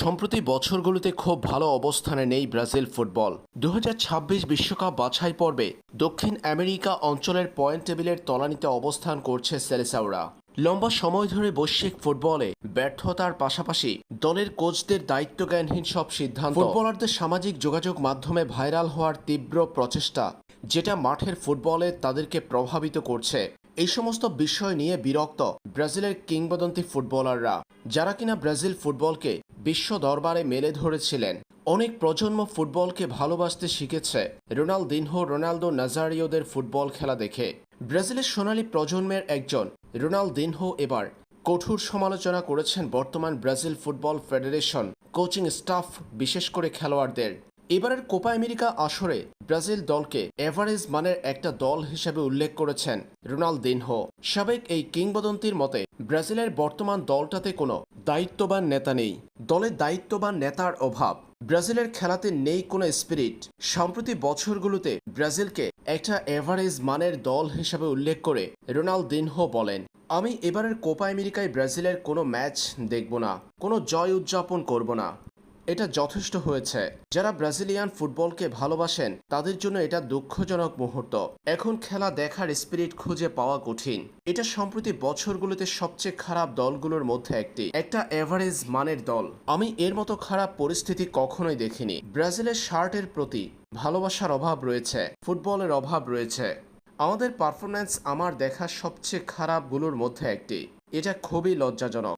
সম্প্রতি বছরগুলোতে খুব ভালো অবস্থানে নেই ব্রাজিল ফুটবল। দু বিশ্বকাপ বাছাই পর্বে দক্ষিণ আমেরিকা অঞ্চলের পয়েন্ট টেবিলের তলানিতে অবস্থান করছে সেলেসাওরা লম্বা সময় ধরে বৈশ্বিক ফুটবলে ব্যর্থতার পাশাপাশি দলের কোচদের দায়িত্বজ্ঞানহীন সব সিদ্ধান্ত। ফুটবলারদের সামাজিক যোগাযোগ মাধ্যমে ভাইরাল হওয়ার তীব্র প্রচেষ্টা, যেটা মাঠের ফুটবলে তাদেরকে প্রভাবিত করছে। এই সমস্ত বিষয় নিয়ে বিরক্ত ব্রাজিলের কিংবদন্তি ফুটবলাররা, যারা কিনা ব্রাজিল ফুটবলকে বিশ্ব দরবারে মেলে ধরেছিলেন। অনেক প্রজন্ম ফুটবলকে ভালোবাসতে শিখেছে। রোনালদিনহো, রোনালদো নাজারিওদের ফুটবল খেলা দেখে। ব্রাজিলের সোনালী প্রজন্মের একজন, রোনালদিনহো এবার কঠোর সমালোচনা করেছেন বর্তমান Brazil football federation coaching staff, বিশেষ করে খেলোয়াড়দের। এবারের কোপা আমেরিকা আসরে ব্রাজিল দলকে এভারেজ মানের একটা দল হিসেবে উল্লেখ করেছেন রোনালদিনহো। সাবেক এই কিংবদন্তির মতে, ব্রাজিলের বর্তমান দলটাতে কোনো দায়িত্ববান নেতা নেই। দলের দায়িত্ববান নেতার অভাব। ব্রাজিলের খেলাতে নেই কোনো স্পিরিট। সম্প্রতি বছরগুলোতে ব্রাজিলকে একটা এভারেজ মানের দল হিসেবে উল্লেখ করে রোনালদিনহো বলেন, আমি এবারের কোপা আমেরিকায় ব্রাজিলের কোনো ম্যাচ দেখব না, কোনো জয় উদযাপন করব না। এটা যথেষ্ট হয়েছে। যারা ব্রাজিলিয়ান ফুটবলকে ভালোবাসেন, তাদের জন্য এটা দুঃখজনক মুহূর্ত। এখন খেলা দেখার স্পিরিট খুঁজে পাওয়া কঠিন। এটা সম্প্রতি বছরগুলোতে সবচেয়ে খারাপ দলগুলোর মধ্যে একটি। একটা এভারেজ মানের দল। আমি এর মতো খারাপ পরিস্থিতি কখনোই দেখিনি। ব্রাজিলের শার্টের প্রতি ভালোবাসার অভাব রয়েছে। ফুটবলের অভাব রয়েছে। আমাদের পারফরম্যান্স আমার দেখা সবচেয়ে খারাপগুলোর মধ্যে একটি। এটা খুবই লজ্জাজনক।